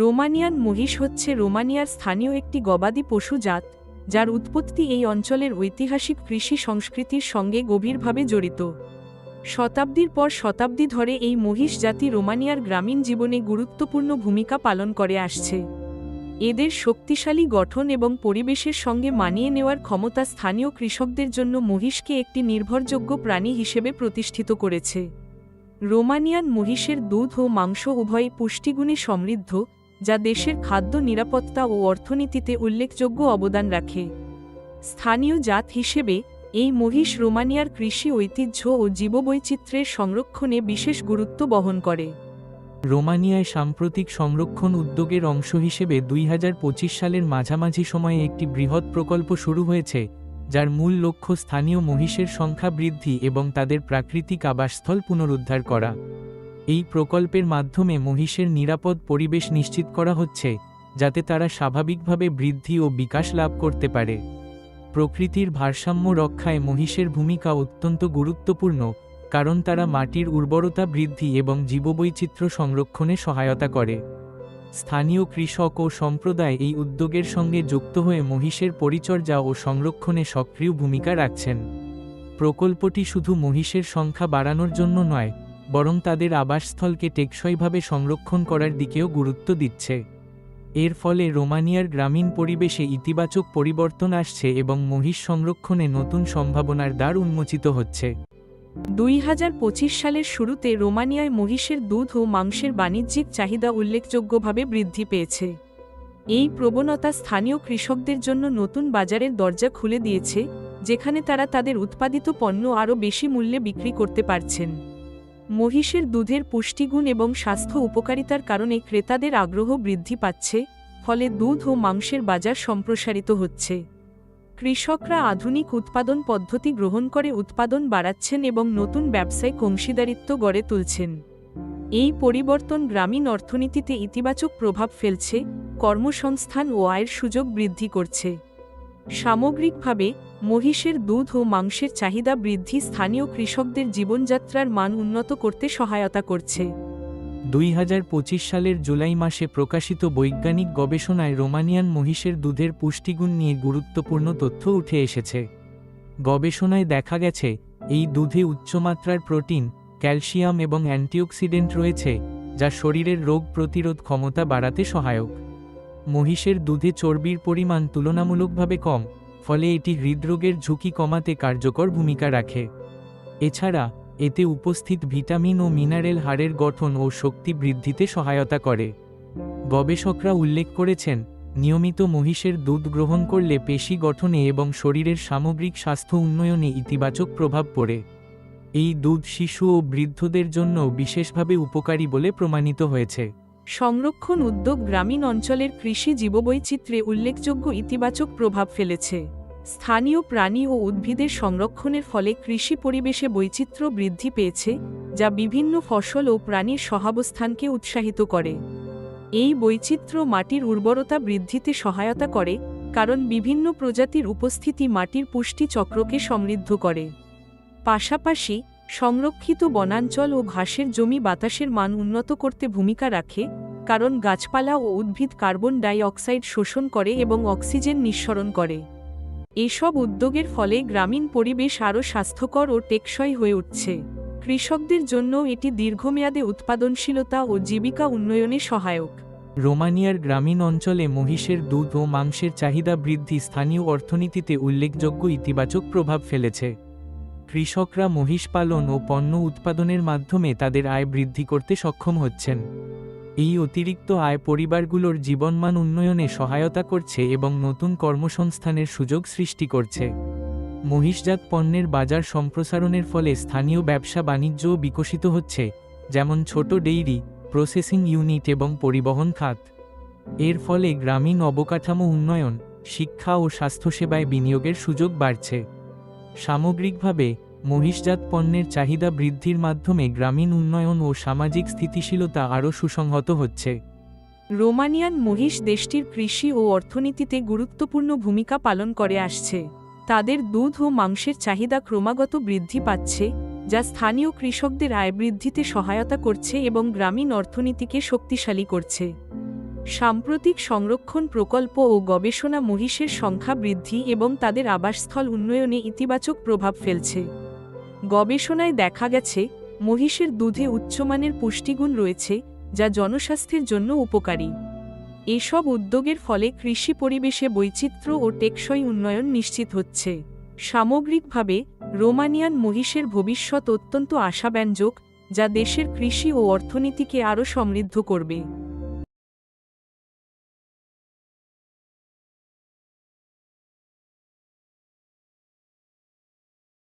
Romanian মহিষ হচ্ছে রোমানিয়ার স্থানীয় একটি গবাদি পশু জাত, যার উৎপত্তি এই অঞ্চলের ঐতিহাসিক কৃষি সংস্কৃতির সঙ্গে গভীরভাবে জড়িত। শতাব্দীর পর শতাব্দী ধরে এই মহিষ জাতি রোমানিয়ার গ্রামীণ জীবনে গুরুত্বপূর্ণ ভূমিকা পালন করে আসছে। এদের শক্তিশালী গঠন এবং পরিবেশের সঙ্গে মানিয়ে নেওয়ার ক্ষমতা স্থানীয় কৃষকদের জন্য মহিষকে একটি নির্ভরযোগ্য প্রাণী হিসেবে প্রতিষ্ঠিত করেছে। রোমানিয়ান মহিষের দুধ ও মাংস উভয়ই পুষ্টিগুণে সমৃদ্ধ যা দেশের খাদ্য নিরাপত্তা ও অর্থনীতিতে উল্লেখযোগ্য অবদান রাখে। স্থানীয় জাত হিসেবে, এই মহিষ রোমানিয়ার কৃষি ঐতিহ্য ও জীববৈচিত্র্যের সংরক্ষণে বিশেষ গুরুত্ব বহন করে। রোমানিয়ায় সাম্প্রতিক সংরক্ষণ উদ্যোগের অংশ হিসেবে দুই হাজার পঁচিশ সালের মাঝামাঝি সময়ে একটি বৃহৎ প্রকল্প শুরু হয়েছে, যার মূল লক্ষ্য স্থানীয় মহিষের সংখ্যা বৃদ্ধি এবং তাদের প্রাকৃতিক আবাসস্থল পুনরুদ্ধার করা। এই প্রকল্পের মাধ্যমে মহিষের নিরাপদ পরিবেশ নিশ্চিত করা হচ্ছে, যাতে তারা স্বাভাবিকভাবে বৃদ্ধি ও বিকাশ লাভ করতে পারে। প্রকৃতির ভারসাম্য রক্ষায় মহিষের ভূমিকা অত্যন্ত গুরুত্বপূর্ণ, কারণ তারা মাটির উর্বরতা বৃদ্ধি এবং জীববৈচিত্র্য সংরক্ষণে সহায়তা করে। স্থানীয় কৃষক ও সম্প্রদায় এই উদ্যোগের সঙ্গে যুক্ত হয়ে মহিষের পরিচর্যা ও সংরক্ষণে সক্রিয় ভূমিকা রাখছেন। প্রকল্পটি শুধু মহিষের সংখ্যা বাড়ানোর জন্য নয় বরং তাদের আবাসস্থলকে টেকসইভাবে সংরক্ষণ করার দিকেও গুরুত্ব দিচ্ছে। এর ফলে রোমানিয়ার গ্রামীণ পরিবেশে ইতিবাচক পরিবর্তন আসছে এবং মহিষ সংরক্ষণে নতুন সম্ভাবনার দ্বার উন্মোচিত হচ্ছে। দুই হাজার পঁচিশ সালের শুরুতে রোমানিয়ায় মহিষের দুধ ও মাংসের বাণিজ্যিক চাহিদা উল্লেখযোগ্যভাবে বৃদ্ধি পেয়েছে। এই প্রবণতা স্থানীয় কৃষকদের জন্য নতুন বাজারের দরজা খুলে দিয়েছে, যেখানে তারা তাদের উৎপাদিত পণ্য আরও বেশি মূল্যে বিক্রি করতে পারছেন। মহিষের দুধের পুষ্টিগুণ এবং স্বাস্থ্য উপকারিতার কারণে ক্রেতাদের আগ্রহ বৃদ্ধি পাচ্ছে, ফলে দুধ ও মাংসের বাজার সম্প্রসারিত হচ্ছে। কৃষকরা আধুনিক উৎপাদন পদ্ধতি গ্রহণ করে উৎপাদন বাড়াচ্ছেন এবং নতুন ব্যবসায়িক অংশীদারিত্ব গড়ে তুলছেন। এই পরিবর্তন গ্রামীণ অর্থনীতিতে ইতিবাচক প্রভাব ফেলছে, কর্মসংস্থান ও আয়ের সুযোগ বৃদ্ধি করছে। সামগ্রিকভাবে, মহিষের দুধ ও মাংসের চাহিদা বৃদ্ধি স্থানীয় কৃষকদের জীবনযাত্রার মান উন্নত করতে সহায়তা করছে। দুই হাজার পঁচিশ সালের জুলাই মাসে প্রকাশিত বৈজ্ঞানিক গবেষণায় রোমানিয়ান মহিষের দুধের পুষ্টিগুণ নিয়ে গুরুত্বপূর্ণ তথ্য উঠে এসেছে। গবেষণায় দেখা গেছে, এই দুধে উচ্চমাত্রার প্রোটিন, ক্যালসিয়াম এবং অ্যান্টিঅক্সিডেন্ট রয়েছে, যা শরীরের রোগ প্রতিরোধ ক্ষমতা বাড়াতে সহায়ক। মহিষের দুধে চর্বির পরিমাণ তুলনামূলকভাবে কম, ফলে এটি হৃদরোগের ঝুঁকি কমাতে কার্যকর ভূমিকা রাখে। এছাড়া, এতে উপস্থিত ভিটামিন ও মিনারেল হাড়ের গঠন ও শক্তি বৃদ্ধিতে সহায়তা করে। গবেষকরা উল্লেখ করেছেন, নিয়মিত মহিষের দুধ গ্রহণ করলে পেশি গঠনে এবং শরীরের সামগ্রিক স্বাস্থ্য উন্নয়নে ইতিবাচক প্রভাব পড়ে। এই দুধ শিশু ও বৃদ্ধদের জন্য বিশেষভাবে উপকারী বলে প্রমাণিত হয়েছে। সংরক্ষণ উদ্যোগ গ্রামীণ অঞ্চলের কৃষি জীববৈচিত্র্যে উল্লেখযোগ্য ইতিবাচক প্রভাব ফেলেছে। স্থানীয় প্রাণী ও উদ্ভিদের সংরক্ষণের ফলে কৃষি পরিবেশে বৈচিত্র্য বৃদ্ধি পেয়েছে, যা বিভিন্ন ফসল ও প্রাণীর সহাবস্থানকে উৎসাহিত করে। এই বৈচিত্র্য মাটির উর্বরতা বৃদ্ধিতে সহায়তা করে, কারণ বিভিন্ন প্রজাতির উপস্থিতি মাটির পুষ্টি চক্রকে সমৃদ্ধ করে। পাশাপাশি সংরক্ষিত বনাঞ্চল ও ঘাসের জমি বাতাসের মান উন্নত করতে ভূমিকা রাখে, কারণ গাছপালা ও উদ্ভিদ কার্বন ডাই অক্সাইড শোষণ করে এবং অক্সিজেন নিঃসরণ করে। এসব উদ্যোগের ফলে গ্রামীণ পরিবেশ আরও স্বাস্থ্যকর ও টেকসই হয়ে উঠছে। কৃষকদের জন্য এটি দীর্ঘমেয়াদে উৎপাদনশীলতা ও জীবিকা উন্নয়নে সহায়ক। রোমানিয়ার গ্রামীণ অঞ্চলে মহিষের দুধ ও মাংসের চাহিদা বৃদ্ধি স্থানীয় অর্থনীতিতে উল্লেখযোগ্য ইতিবাচক প্রভাব ফেলেছে। কৃষকরা মহিষ পালন ও পণ্য উৎপাদনের মাধ্যমে তাদের আয় বৃদ্ধি করতে সক্ষম হচ্ছেন। এই অতিরিক্ত আয় পরিবারগুলোর জীবনমান উন্নয়নে সহায়তা করছে এবং নতুন কর্মসংস্থানের সুযোগ সৃষ্টি করছে। মহিষজাত পণ্যের বাজার সম্প্রসারণের ফলে স্থানীয় ব্যবসা বাণিজ্যও বিকশিত হচ্ছে, যেমন ছোট ডেইরি, প্রসেসিং ইউনিট এবং পরিবহন খাত। এর ফলে গ্রামীণ অবকাঠামো উন্নয়ন, শিক্ষা ও স্বাস্থ্যসেবায় বিনিয়োগের সুযোগ বাড়ছে। সামগ্রিকভাবে, মহিষজাত পণ্যের চাহিদা বৃদ্ধির মাধ্যমে গ্রামীণ উন্নয়ন ও সামাজিক স্থিতিশীলতা আরও সুসংহত হচ্ছে। রোমানিয়ান মহিষ দেশটির কৃষি ও অর্থনীতিতে গুরুত্বপূর্ণ ভূমিকা পালন করে আসছে। তাদের দুধ ও মাংসের চাহিদা ক্রমাগত বৃদ্ধি পাচ্ছে, যা স্থানীয় কৃষকদের আয় বৃদ্ধিতে সহায়তা করছে এবং গ্রামীণ অর্থনীতিকে শক্তিশালী করছে। সাম্প্রতিক সংরক্ষণ প্রকল্প ও গবেষণা মহিষের সংখ্যা বৃদ্ধি এবং তাদের আবাসস্থল উন্নয়নে ইতিবাচক প্রভাব ফেলছে। গবেষণায় দেখা গেছে, মহিষের দুধে উচ্চমানের পুষ্টিগুণ রয়েছে, যা জনস্বাস্থ্যের জন্য উপকারী। এসব উদ্যোগের ফলে কৃষি পরিবেশে বৈচিত্র্য ও টেকসই উন্নয়ন নিশ্চিত হচ্ছে। সামগ্রিকভাবে, রোমানিয়ান মহিষের ভবিষ্যৎ অত্যন্ত আশাব্যঞ্জক, যা দেশের কৃষি ও অর্থনীতিকে আরও সমৃদ্ধ করবে।